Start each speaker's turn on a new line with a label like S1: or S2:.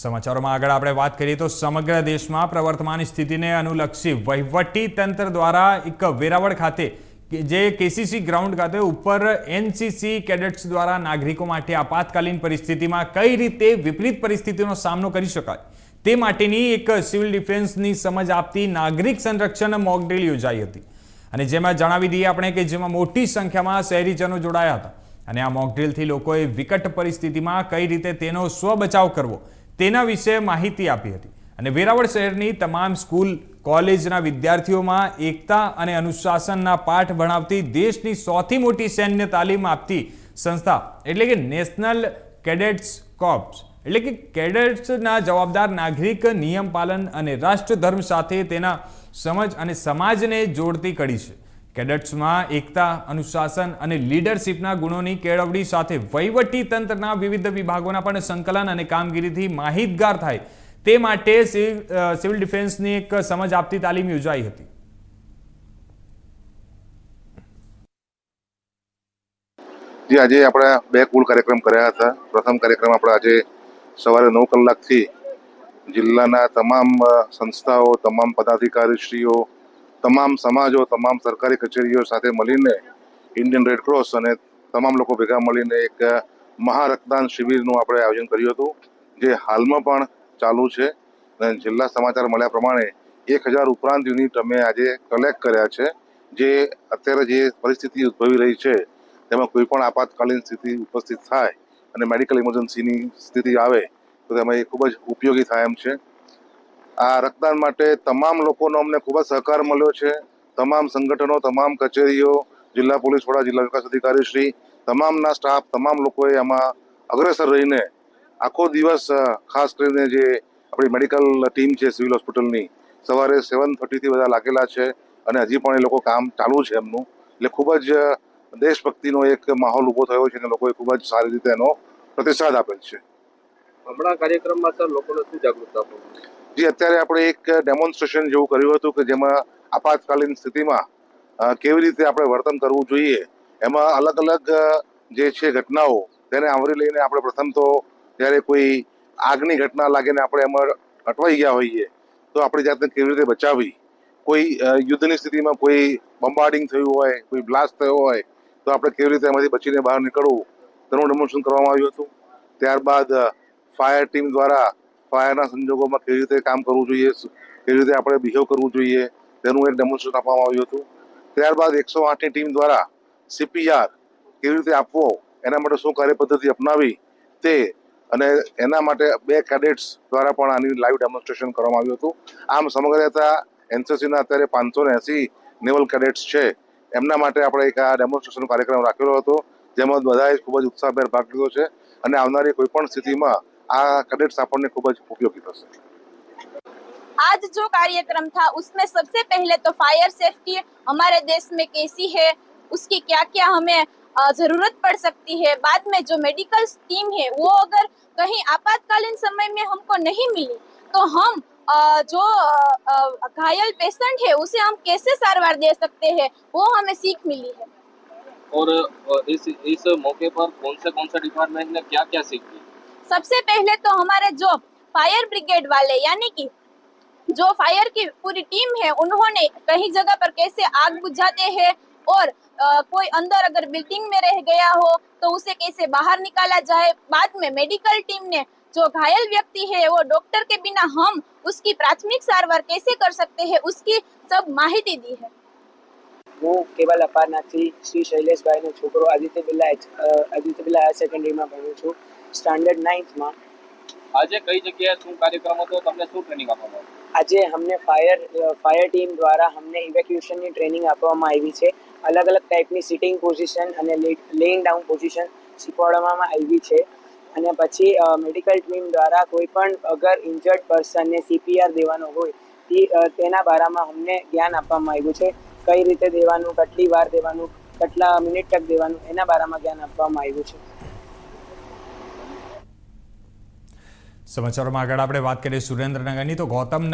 S1: સમાચારોમાં આગળ આપણે વાત કરીએ તો સમગ્ર દેશમાં પ્રવર્તમાન સ્થિતિને અનુલક્ષી વહીવટી તંત્ર દ્વારા એક વેરાવળ ખાતે જે કેસીસી ગ્રાઉન્ડ ખાતે ઉપર એનસીસી કેડેટ્સ દ્વારા નાગરિકો માટે આપાતકાલીન પરિસ્થિતિમાં કઈ રીતે વિપરીત પરિસ્થિતિનો સામનો કરી શકાય તે માટેની એક સિવિલ ડિફેન્સની સમજ આપતી નાગરિક સંરક્ષણ મોકડ્રીલ યોજાઈ હતી. અને જેમાં જણાવી દઈએ આપણે કે જેમાં મોટી સંખ્યામાં શહેરીજનો જોડાયા હતા. અને આ મોકડ્રીલથી લોકોએ વિકટ પરિસ્થિતિમાં કઈ રીતે તેનો સ્વ બચાવ કરવો તેના વિશે માહિતી આપી હતી. અને વેરાવળ શહેરની તમામ સ્કૂલ, કોલેજના વિદ્યાર્થીઓમાં એકતા અને અનુશાસનના પાઠ ભણાવતી દેશની સૌથી મોટી સૈન્ય તાલીમ આપતી સંસ્થા, એટલે કે નેશનલ કેડેટ્સ કોર્પ્સ, એટલે કે કેડેટ્સના જવાબદાર નાગરિક, નિયમ પાલન અને રાષ્ટ્રધર્મ સાથે તેના સમજ અને સમાજને જોડતી કડી છે. કેડેટ્સમાં એકતા, અનુશાસન અને લીડરશિપના ગુણોની કેળવણી સાથે વહીવટી તંત્રના વિવિધ વિભાગોના પણ સંકલન અને કામગીરીથી માહિતગાર થાય. તે માટે સિવિલ ડિફેન્સની એક સમજ આપતી તાલીમ યોજાઈ હતી.
S2: જે, આજે આપણે બે કુલ કાર્યક્રમ કર્યા હતા. પ્રથમ કાર્યક્રમ આપણે આજે સવારે નવ કલાકથી જિલ્લાના તમામ સંસ્થાઓ, તમામ પદાધિકારીશ્રીઓ તમામ સમાજો, તમામ સરકારી કચેરીઓ સાથે મળીને ઇન્ડિયન રેડક્રોસ અને તમામ લોકો ભેગા મળીને એક મહારક્તદાન શિબિરનું આપણે આયોજન કર્યું હતું, જે હાલમાં પણ ચાલુ છે. અને જિલ્લા સમાચાર મળ્યા પ્રમાણે એક હજાર ઉપરાંત યુનિટ અમે આજે કલેક્ટ કર્યા છે, જે અત્યારે જે પરિસ્થિતિ ઉદ્ભવી રહી છે, તેમાં કોઈ પણ આપાતકાલીન સ્થિતિ ઉપસ્થિત થાય અને મેડિકલ ઇમરજન્સીની સ્થિતિ આવે, તો તેમાં એ ખૂબ જ ઉપયોગી થાય એમ છે. આ રક્તદાન માટે તમામ લોકોનો અમને ખૂબ જ સહકાર મળ્યો છે. તમામ સંગઠનો, તમામ કચેરીઓ, જિલ્લા પોલીસ વડા, જિલ્લા વિકાસ અધિકારી શ્રી, તમામના સ્ટાફ, તમામ લોકોએ આમાં અગ્રેસર રહીને આખો દિવસ ખાસ કરીને જે આપણી મેડિકલ ટીમ છે, સિવિલ હોસ્પિટલની, સવારે સેવન થર્ટીથી બધા લાગેલા છે અને હજી પણ એ લોકો કામ ચાલુ છે એમનું. એટલે ખૂબ જ દેશભક્તિનો એક માહોલ ઊભો થયો છે અને લોકોએ ખૂબ જ સારી રીતે એનો પ્રતિસાદ આપેલ છે.
S3: હમણાં કાર્યક્રમમાં સર લોકોને શું જાગૃતતા
S2: જે, અત્યારે આપણે એક ડેમોન્સ્ટ્રેશન જેવું કર્યું હતું કે જેમાં આપાતકાલીન સ્થિતિમાં કેવી રીતે આપણે વર્તન કરવું જોઈએ, એમાં અલગ અલગ જે છે ઘટનાઓ, તેને આવરી લઈને આપણે પ્રથમ તો જ્યારે કોઈ આગની ઘટના લાગીને આપણે એમાં અટવાઈ ગયા હોઈએ, તો આપણી જાતને કેવી રીતે બચાવી કોઈ યુદ્ધની સ્થિતિમાં કોઈ બમ્બાર્ડિંગ થયું હોય, કોઈ બ્લાસ્ટ થયો હોય, તો આપણે કેવી રીતે એમાંથી બચીને બહાર નીકળવું? તેનું ડેમોન્સ્ટ્રેશન કરવામાં આવ્યું હતું. ત્યારબાદ ફાયર ટીમ દ્વારા ફાયરના સંજોગોમાં કેવી રીતે કામ કરવું જોઈએ, કેવી રીતે આપણે બિહેવ કરવું જોઈએ, તેનું એક ડેમોન્સ્ટ્રેશન આપવામાં આવ્યું હતું. ત્યારબાદ એકસો આઠની ટીમ દ્વારા સીપીઆર કેવી રીતે આપવો, એના માટે શું કાર્યપદ્ધતિ અપનાવી, તે અને એના માટે બે કેડેટ્સ દ્વારા પણ આની લાઈવ ડેમોન્સ્ટ્રેશન કરવામાં આવ્યું હતું. આમ સમગ્ર હતા, એનસીસીના અત્યારે પાંચસો ને એસી નેવલ કેડેટ્સ છે. એમના માટે આપણે એક આ ડેમોન્સ્ટ્રેશન કાર્યક્રમ રાખેલો હતો, જેમાં બધાએ ખૂબ જ ઉત્સાહભેર ભાગ લીધો છે. અને આવનારી કોઈપણ સ્થિતિમાં આ કેડેટ્સ આપણને ખૂબ જ ઉપયોગી થશે
S4: आज जो कार्यक्रम था उसमें सबसे पहले तो फायर सेफ्टी हमारे देश में कैसी है उसकी क्या क्या हमें अ, जरूरत पड़ सकती है बाद में जो मेडिकल टीम है वो अगर कहीं आपातकालीन समय में हमको नहीं मिली तो हम अ, जो अ, अ, घायल पेशेंट है उसे हम कैसे सारवार दे सकते हैं वो हमें सीख मिली है
S3: और अ, इस इस मौके पर कौन से कौन से डिपार्टमेंट ने क्या क्या सीख ली
S4: सबसे पहले तो हमारे जो फायर ब्रिगेड वाले यानी कि जो फायर की पूरी टीम है उन्होंने कहीं जगह पर कैसे आग बुझाते हैं और अ, कोई अंदर अगर बिल्डिंग में रह गया हो तो उसे कैसे बाहर निकाला जाए बाद में मेडिकल टीम ने जो घायल व्यक्ति है वो डॉक्टर के बिना हम उसकी प्राथमिक सारवार कैसे कर सकते हैं उसकी सब माहिती दी है
S5: હું કેવલ અપારનાથથી શ્રી શૈલેષભાઈનો છોકરો આદિત્ય બિરલા એચ- અ, આદિત્ય બિરલા હાયર સેકન્ડરીમાં ભણું છું સ્ટાન્ડર્ડ નાઇન્થમાં
S3: આજે કઈ જગ્યાએ શું કાર્યક્રમ હતો? તમને શું ટ્રેનિંગ આપવામાં આવી?
S5: આજે અમને ફાયર ફાયર ટીમ દ્વારા અમને ઇવેક્યુએશનની ટ્રેનિંગ આપવામાં આવી છે. અલગ અલગ ટાઈપની સિટિંગ પોઝિશન અને લેઇંગ ડાઉન પોઝિશન શીખવાડવામાં આવી છે. અને પછી મેડિકલ ટીમ દ્વારા કોઈ પણ અગર ઇન્જર્ડ પર્સનને સીપીઆર દેવાનો હોય તે તેના બારામાં અમને જ્ઞાન આપવામાં આવ્યું છે. કઈ રીતે દેવાનું કેટલી વાર દેવાનું કેટલા મિનિટ તક દેવાનું એના બારામાં જ્ઞાન આપવામાં આવ્યું છે.
S1: સમાચારોમાં આગળ આપણે વાત કરીએ સુરેન્દ્રનગરની તો ગૌતમ